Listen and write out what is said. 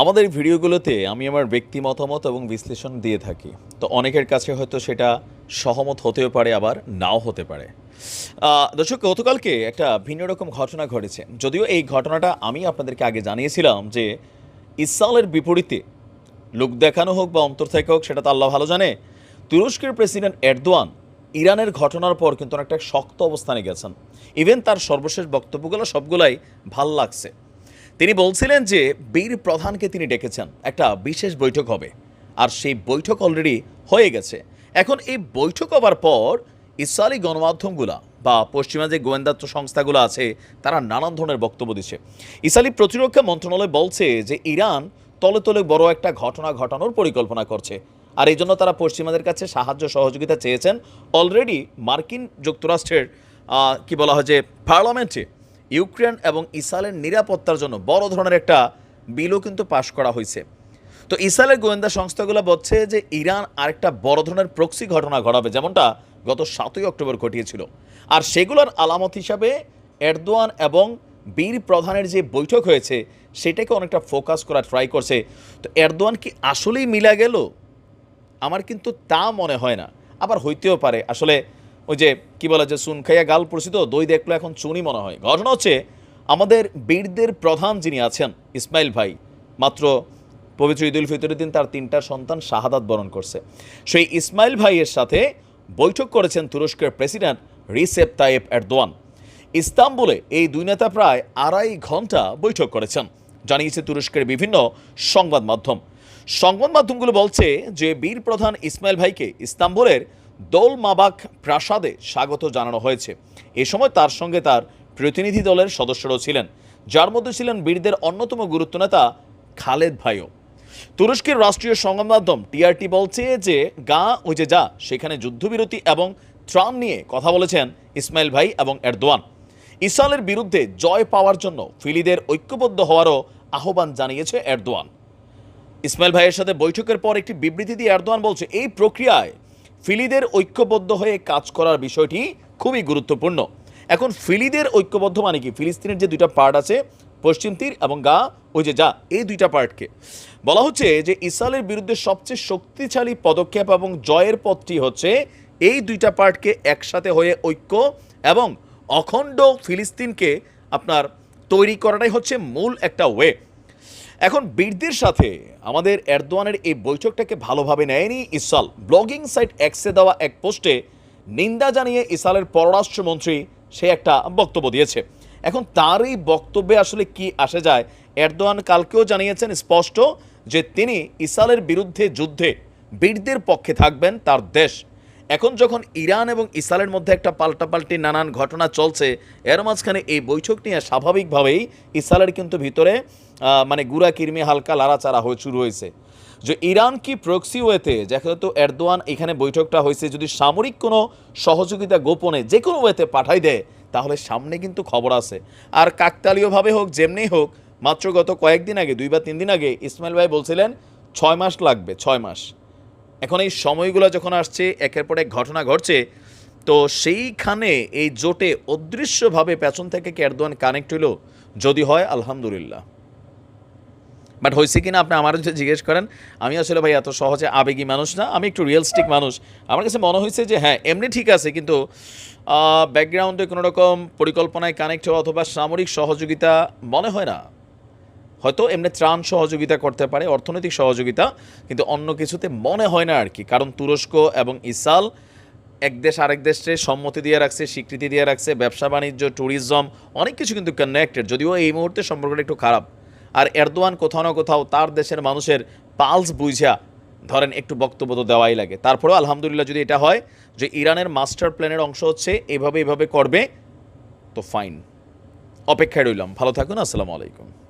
আমাদের ভিডিওগুলোতে আমি আমার ব্যক্তি মতামত এবং বিশ্লেষণ দিয়ে থাকি। তো অনেকের কাছে হয়তো সেটা সহমত হতেও পারে, আবার নাও হতে পারে। দর্শক, গতকালকে একটা ভিন্ন রকম ঘটনা ঘটেছে। যদিও এই ঘটনাটা আমি আপনাদেরকে আগে জানিয়েছিলাম যে ইসরায়েলের বিপরীতে লোক দেখানো হোক বা অন্তর থেকে হোক, সেটা তো আল্লাহ ভালো জানে, তুরস্কের প্রেসিডেন্ট এরদোয়ান ইরানের ঘটনার পর কিন্তু অনেকটা শক্ত অবস্থানে গেছেন। ইভেন তার সর্বশেষ বক্তব্যগুলো সবগুলাই ভালো লাগছে। তিনি বলছিলেন যে বীর প্রধানকে তিনি ডেকেছেন। একটা বিশেষ বৈঠক হবে। আর সেই বৈঠক অলরেডি হয়ে গেছে। এখন এই বৈঠক হবার পর ইসরায়েলি গণমাধ্যমগুলা বা পশ্চিমা যে গোয়েন্দা সংস্থাগুলো আছে, তারা নানান ধরনের বক্তব্য দিচ্ছে। ইসরায়েলি প্রতিরক্ষা মন্ত্রণালয় বলছে যে ইরান তলে তলে বড় একটা ঘটনা ঘটানোর পরিকল্পনা করছে। আর এই জন্য তারা পশ্চিমাদের কাছে সাহায্য সহযোগিতা চেয়েছেন। অলরেডি মার্কিন যুক্তরাষ্ট্রের কি বলা হয় যে পার্লামেন্টে ইউক্রেন এবং ইসরায়েলের নিরাপত্তার জন্য বড় ধরনের একটা বিলও কিন্তু পাশ করা হয়েছে। তো ইসরায়েলের গোয়েন্দা সংস্থাগুলো বলছে যে ইরান আরেকটা বড় ধরনের প্রক্সি ঘটনা ঘটাবে, যেমনটা গত সাতই অক্টোবর ঘটিয়েছিল। আর সেগুলোর আলামত হিসাবে এরদোয়ান এবং বীর প্রধানের যে বৈঠক হয়েছে, সেটাকে অনেকটা ফোকাস করা ট্রাই করছে। তো এরদোয়ান কি আসলেই মিলা গেল? আমার কিন্তু তা মনে হয় না। আবার হইতেও পারে। আসলে ওই যে কি বলে যে চুন খাইয়া গাল পড়ছি তো, দই দেখল এখন চুনই মনে হয়। ঘটনা হচ্ছে, আমাদের বীরদের প্রধান যিনি আছেন, ইসমাইল ভাই, মাত্র পবিত্র ঈদুল ফিতরের দিন তার তিনটা সন্তান শাহাদাত বরণ করছে। সেই ইসমাইল ভাইয়ের সাথে বৈঠক করেছেন তুরস্কের প্রেসিডেন্ট রিসেপ তাইয়েব এরদোয়ান। ইস্তাম্বুলে এই দুই নেতা প্রায় আড়াই ঘণ্টা বৈঠক করেছেন, জানিয়েছে তুরস্কের বিভিন্ন সংবাদ মাধ্যম। সংবাদ মাধ্যমগুলো বলছে যে বীর প্রধান ইসমাইল ভাইকে ইস্তাম্বুলের দোলমাবাক প্রাসাদে স্বাগত জানানো হয়েছে। এ সময় তার সঙ্গে তার প্রতিনিধি দলের সদস্যরাও ছিলেন। যার মধ্যে ছিলেন বীরদের অন্যতম গুরুত্ব নেতা খালেদ ভাইও। তুরস্কের রাষ্ট্রীয় সংবাদ মাধ্যম টিআরটি বলছে যে, গা ওই যে যা, সেখানে যুদ্ধবিরতি এবং ত্রাণ নিয়ে কথা বলেছেন ইসমাইল ভাই এবং এরদোয়ান। ইসরায়েলের বিরুদ্ধে জয় পাওয়ার জন্য ফিলিদের ঐক্যবদ্ধ হওয়ারও আহ্বান জানিয়েছে এরদোয়ান। ইসমাইল ভাইয়ের সাথে বৈঠকের পর একটি বিবৃতি দিয়ে এরদোয়ান বলছে, এই প্রক্রিয়ায় ফিলিদের ঐক্যবদ্ধ হয়ে কাজ করার বিষয়টি খুবই গুরুত্বপূর্ণ। এখন ফিলিদের ঐক্যবদ্ধ মানে কি? ফিলিস্তিনের যে দুইটা পার্ট আছে, পশ্চিম তীর এবং গা, ওই যে যা, এই দুইটা পার্টকে। বলা হচ্ছে যে ইসরায়েলের বিরুদ্ধে সবচেয়ে শক্তিশালী পদক্ষেপ এবং জয়ের পথটি হচ্ছে এই দুইটা পার্টকে একসাথে হয়ে ঐক্য এবং অখণ্ড ফিলিস্তিনকে আপনার তৈরি করাটাই হচ্ছে মূল একটা ওয়ে এখন বীরদের সাথে আমাদের এরদোয়ানের এই বৈঠকটাকে ভালোভাবে নেয়নি ইসরাল ব্লগিং সাইট এক্সে দেওয়া এক পোস্টে নিন্দা জানিয়ে ইসরায়েলের পররাষ্ট্রমন্ত্রী সে একটা বক্তব্য দিয়েছে। এখন তার এই বক্তব্যে আসলে কি আসে যায়, এরদোয়ান কালকেও জানিয়েছেন স্পষ্ট যে তিনি ইসরায়েলের বিরুদ্ধে যুদ্ধে বীরদের পক্ষে থাকবেন, তার দেশ এখন যখন ইরান এবং ইসরায়েলের মধ্যে একটা পাল্টাপাল্টি নানান ঘটনা চলছে, এর মাঝখানে এই বৈঠক নিয়ে স্বাভাবিকভাবেই ইসরায়েলের কিন্তু ভিতরে মানে গুড়া কিরমি হালকা লাড়াচাড়া হয়ে শুরু হয়েছে। যে ইরান কি প্রক্সি ওয়েতে যেহেতু এরদোয়ান এখানে বৈঠকটা হয়েছে, যদি সামরিক কোনো সহযোগিতা গোপনে যে কোনো ওয়েতে পাঠাই দেয়, তাহলে সামনে কিন্তু খবর আছে। আর কাকতালীয়ভাবে হোক, যেমনি হোক, মাত্র গত কয়েকদিন আগে, দুই বা তিন দিন আগে, ইসমাইল ভাই বলছিলেন, ছয় মাস লাগবে, ছয় মাস। এখন এই সময়গুলো যখন আসছে, একের পর এক ঘটনা ঘটছে, তো সেইখানে এই জোটে অদৃশ্যভাবে পেছন থেকে কি এরদোয়ান কানেক্ট হইল? যদি হয়, আলহামদুলিল্লাহ। বাট হয়েছে কিনা আপনি আমার যদি জিজ্ঞেস করেন, আমি আসলে ভাই এত সহজে আবেগী মানুষ না, আমি একটু রিয়েলস্টিক মানুষ। আমার কাছে মনে হয়েছে যে হ্যাঁ এমনি ঠিক আছে, কিন্তু ব্যাকগ্রাউন্ডে কোনো রকম পরিকল্পনায় কানেক্ট হওয়া অথবা সামরিক সহযোগিতা মনে হয় না। হয়তো এমনি ত্রাণ সহযোগিতা করতে পারে, অর্থনৈতিক সহযোগিতা, কিন্তু অন্য কিছুতে মনে হয় না আর কি। কারণ তুরস্ক এবং ইসাল এক দেশ আরেক দেশে সম্মতি দিয়ে রাখছে, স্বীকৃতি দিয়ে রাখছে, ব্যবসা, বাণিজ্য ট্যুরিজম অনেক কিছু কিন্তু কানেক্টেড যদিও এই মুহূর্তে সম্পর্কটা একটু খারাপ। আর এরদোয়ান কোথাও না কোথাও তার দেশের মানুষের পালস বুঝা, ধরেন একটু বক্তব্য তো দেওয়াই লাগে। তারপরেও আলহামদুলিল্লাহ যদি এটা হয় যে ইরানের মাস্টার প্ল্যানের অংশ হচ্ছে, এভাবে এভাবে করবে, তো ফাইন অপেক্ষায় রইলাম। ভালো থাকুন, আসসালামু আলাইকুম।